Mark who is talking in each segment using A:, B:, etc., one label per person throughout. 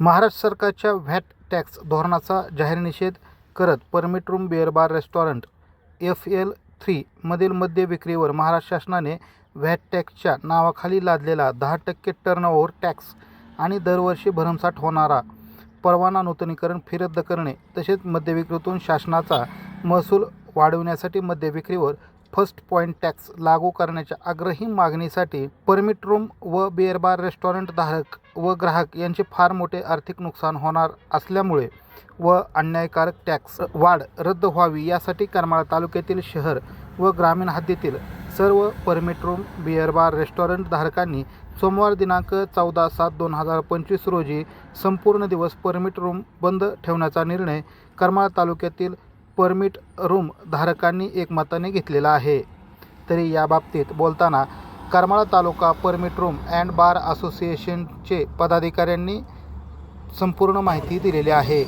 A: महाराष्ट्र सरकारच्या VAT tax धोरणाचा जाहीर निषेध करत permit room beer bar restaurant F L थ्रीमधील मद्य विक्रीवर महाराष्ट्र शासनाने व्हॅट टॅक्सच्या नावाखाली लादलेला दहा टक्के टर्नओव्हर टॅक्स आणि दरवर्षी भरमसाठ होणारा परवाना नूतनीकरण फिरद्द करणे तसेच मद्यविक्रीतून शासनाचा महसूल वाढविण्यासाठी मद्यविक्रीवर फर्स्ट पॉईंट टॅक्स लागू करण्याच्या आग्रही मागणीसाठी परमिट रूम व बिअरबार रेस्टॉरंट धारक व ग्राहक यांचे फार मोठे आर्थिक नुकसान होणार असल्यामुळे व अन्यायकारक टॅक्स वाढ रद्द व्हावी यासाठी करमाळा तालुक्यातील शहर व ग्रामीण हद्दीतील सर्व permit room beer bar restaurant धारकांनी सोमवार दिनांक चौदा सात दोन हजार पंचवीस रोजी संपूर्ण दिवस परमिट रूम बंद ठेवण्याचा निर्णय करमाळा तालुक्यातील परमिट रूम धारकांनी एकमताने घेतलेला आहे. तरी याबाबतीत बोलताना Karmala taluka permit room and bar असोसिएशनचे पदाधिकाऱ्यांनी संपूर्ण माहिती दिलेली आहे.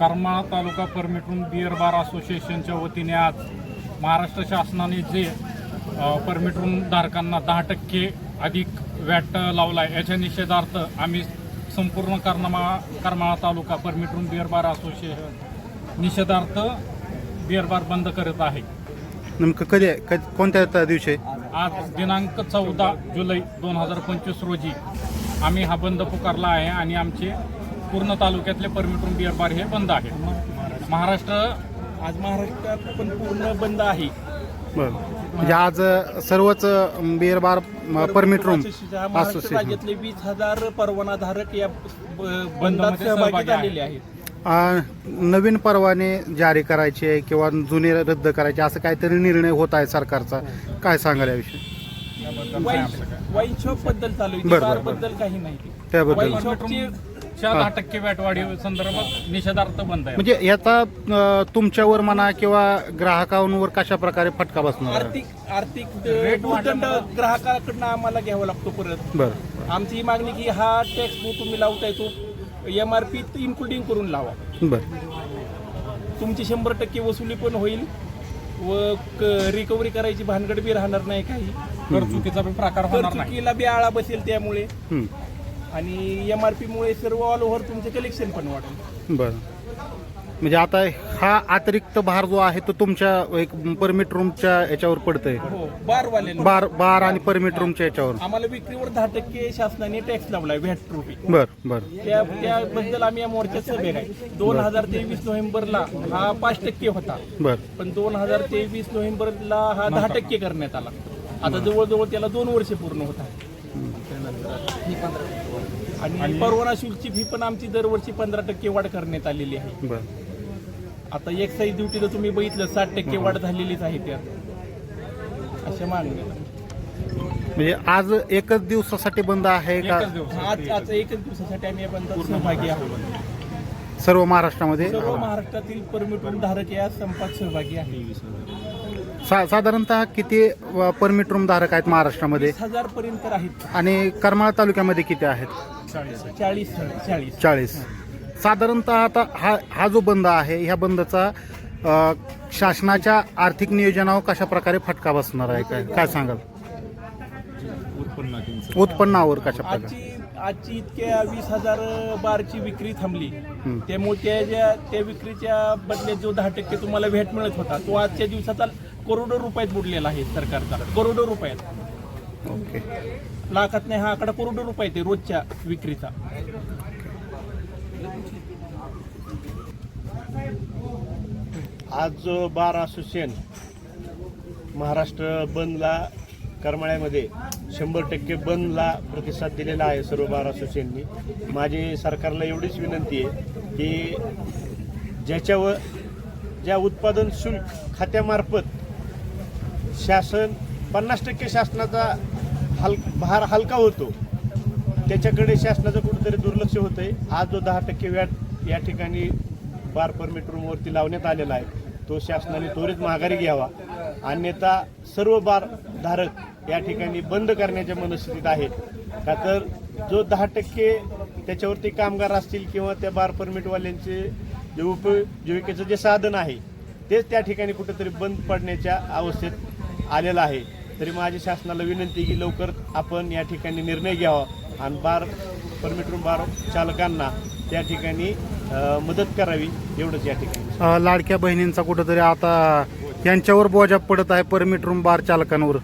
B: Karmala taluka permit room beer bar असोसिएशनच्या वतीने आज महाराष्ट्र शासनाने जे परमिट रूम धारकांना दहा टक्के अधिक वॅट लावला आहे याच्या निषेधार्थ आम्ही संपूर्ण Karmala Karmala taluka permit room beer bar association निषेधार्थ बिअर बार बंद करत आहे.
A: नेमकं कधी आहे? कधी कोणत्या त्या दिवशी?
B: आज दिनांक चौदा जुलै दोन हजार पंचवीस रोजी आम्ही हा बंद पुकारला आहे आणि आमचे पूर्ण तालुक्यातले परमिट रूम बिअर बार हे बंद आहेत महाराष्ट्र
C: आज महाराष्ट्रात पण पूर्ण बंद आहे.
A: बरं. म्हणजे आज अ, सर्वच beer bar permit room
C: Maharashtra
A: association
C: राज्यातले वीस हजार परवानाधारक या ब- बंदात
B: बंदमध्ये
C: सहभागी
B: सहभागी
C: झालेले आहेत.
A: नवीन परवाने जारी करायचे किंवा जुने रद्द करायचे असं काहीतरी निर्णय होत आहे सरकारचा. काय सांगाल याविषयी?
C: वाईन वाईन शॉपबद्दल चालू आहे.
A: बरं,
C: बार
A: बरं,
C: बद्दल काही माहिती.
A: त्याबद्दल.
C: वाईन शॉपची
B: दहा टक्के संदर्भात निषेधार्थ बंद आहे.
A: म्हणजे याचा अ, तुमच्यावर म्हणा किंवा ग्राहकांवर कशा प्रकारे फटका बसणार आहे?
C: आर्थिक आर्थिक
B: रेट
C: भूदंड ग्राहकाकडनं आम्हाला घ्यावा लागतो परत.
A: बरं.
C: आमची ही मागणी की हा टॅक्स जो तुम्ही लावताय तो एम आर पी इन्क्लुडिंग करून लावा.
A: बरं.
C: तुमची शंभर टक्के वसुली पण होईल व रिकव्हरी करायची भानगड बी राहणार नाही काही.
B: कर चुकीचा पण प्रकार
C: तर
B: होणार नाही.
C: चुकीला बी आळा बसेल त्यामुळे.
A: हं.
C: आणि एम आर पी मुळे सर्व ऑल ओव्हर तुमचे कलेक्शन पण वाढेल.
A: बरं. म्हणजे आता हा अतिरिक्त भार जो आहे तो तुमच्या एक परमिट रूमच्या याच्यावर पडतंय.
C: हो बारवाले
A: बार बार आणि परमिट रूमच्या याच्यावर.
C: आम्हाला विक्रीवर दहा टक्के शासनाने टॅक्स लावलाय व्हॅट ट्रोफी
A: बर बर.
C: त्या त्याबद्दल आम्ही या मोर्चात सभे आहे. दोन हजार तेवीस नोव्हेंबरला हा पाच टक्के होता.
A: बर.
C: पण दोन हजार तेवीस नोव्हेंबरला हा दहा टक्के करण्यात आला. आता जवळजवळ त्याला दोन वर्ष पूर्ण होत आहे आणि परवाना शुल्कची फी पण आमची दरवर्षी पंधरा टक्के वाढ करण्यात आलेली आहे.
A: बर.
C: आता एक्साईज ड्युटीला तुम्ही बघितलं साठ टक्के वाढ झालेलीच आहे त्यात. अशा मागण्या.
A: म्हणजे आज एकच दिवसासाठी बंद आहे का?
B: एकच दिवस
C: आज आज एकच दिवसासाठी आम्ही या बंदात सहभागी आहोत.
A: सर्व महाराष्ट्रामध्ये?
C: सर्व महाराष्ट्रातील परमिट धारक या संपात सहभागी आहे
A: सा साधारणतः किती परमिट रूम धारक आहेत महाराष्ट्रामध्ये?
C: वीस हजार पर्यंत आहेत.
A: आणि करमाळा तालुक्यामध्ये किती आहेत?
C: चाळीस चाळीस.
A: चाळीस. साधारणतः आता हा हा जो बंद आहे ह्या बंदचा शासनाच्या आर्थिक नियोजनावर कशा प्रकारे फटका बसणार आहे? काय काय सांगाल? उत्पन्नावर कशा प्रकारे?
C: आजची आजची इतक्या वीस हजार बारची विक्री थांबली.
A: हं.
C: त्यामुळे त्या ज्या त्या विक्रीच्या बदल्यात जो दहा टक्के तुम्हाला भेट मिळत होता तो आजच्या दिवसाचा करोडो रुपयात बुडलेला आहे सरकारचा. करोडो रुपयात.
A: ओके.
C: लाखात नाही हा आकडा करोडो रुपयात आहे रोजच्या विक्रीचा.
D: आज जो बार असोसिएशन महाराष्ट्र बंदला करमाळ्यामध्ये. शंभर टक्के बंदला प्रतिसाद दिलेला आहे सर्व बार असोसिएशननी माझी सरकारला एवढीच विनंती आहे की ज्याच्यावर ज्या उत्पादन शुल्क खात्यामार्फत शासन पन्नास टक्के शासनाचा हल भार हलका होतो त्याच्याकडे शासनाचं कुठंतरी दुर्लक्ष होतं आहे आज जो दहा टक्के व्याट या ठिकाणी बार परमिट रूमवरती लावण्यात आलेला आहे तो शासनाने त्वरित माघारी घ्यावा. अन्यथा सर्व बार धारक या ठिकाणी बंद करण्याच्या मनस्थितीत आहेत. का तर जो दहा टक्के त्याच्यावरती कामगार असतील किंवा त्या बार परमिटवाल्यांचे जे उपजीविकेचं जे साधन आहे तेच त्या ठिकाणी कुठेतरी बंद पडण्याच्या अवस्थेत आलेलं आहे. तरी माझी शासनाला विनंती की लवकर आपण या ठिकाणी निर्णय घ्यावा. आणि बार परमिट रूम बार चालकांना त्या ठिकाणी मदत करावी एवढंच या ठिकाणी.
A: लाडक्या बहिणींचा कुठंतरी आता यांच्यावर बोजा पडत आहे परमिट रूम बार चालकांवर.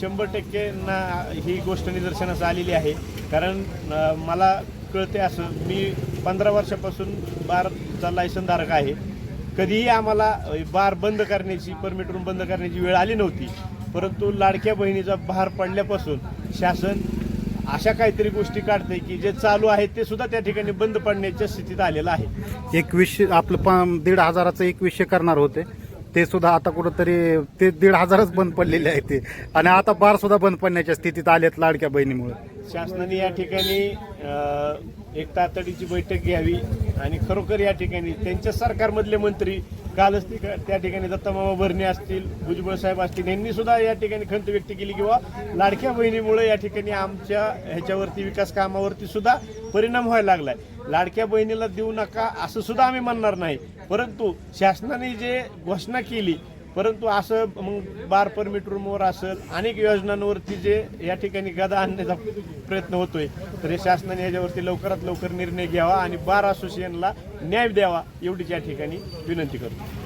D: शंभर टक्के ना ही गोष्ट निदर्शनास आलेली आहे. कारण मला कळते असं मी पंधरा वर्षापासून बारचा लायसन धारक आहे. कधीही आम्हाला बार बंद करण्याची परमिट रूम बंद करण्याची वेळ आली नव्हती. परंतु लाडक्या बहिणीचा भार पडल्यापासून शासन अशा काहीतरी गोष्टी काढते की जे चालू आहे ते सुद्धा त्या ठिकाणी बंद पडण्याच्या स्थितीत आलेलं आहे.
A: एकवीसशे आपलं प दीड हजाराचं एकवीसशे करणार होते. ते सुद्धा आता कुठंतरी ते दीड हजारच बंद पडलेले आहे ते. आणि आता बार सुद्धा बंद पडण्याच्या स्थितीत आलेत लाडक्या बहिणीमुळे.
D: शासनाने या ठिकाणी अ, एक तातडीची बैठक घ्यावी आणि खरोखर या ठिकाणी त्यांच्या सरकारमधले मंत्री कालच ती त्या ठिकाणी दत्तामामा भरणी असतील भुजबळ साहेब असतील यांनी सुद्धा या ठिकाणी खंत व्यक्त केली किंवा लाडक्या बहिणीमुळे या ठिकाणी आमच्या ह्याच्यावरती विकास कामावरती सुद्धा परिणाम व्हायला लागलाय. लाडक्या बहिणीला देऊ नका असं सुद्धा आम्ही म्हणणार नाही. परंतु शासनाने जे घोषणा केली परंतु असं मग बार परमिट रूमवर असेल अनेक योजनांवरती जे या ठिकाणी गदा आणण्याचा प्रयत्न होतोय तर हे शासनाने याच्यावरती लवकरात लवकर निर्णय घ्यावा आणि बार असोसिएशनला न्याय द्यावा एवढीच या ठिकाणी विनंती करतो.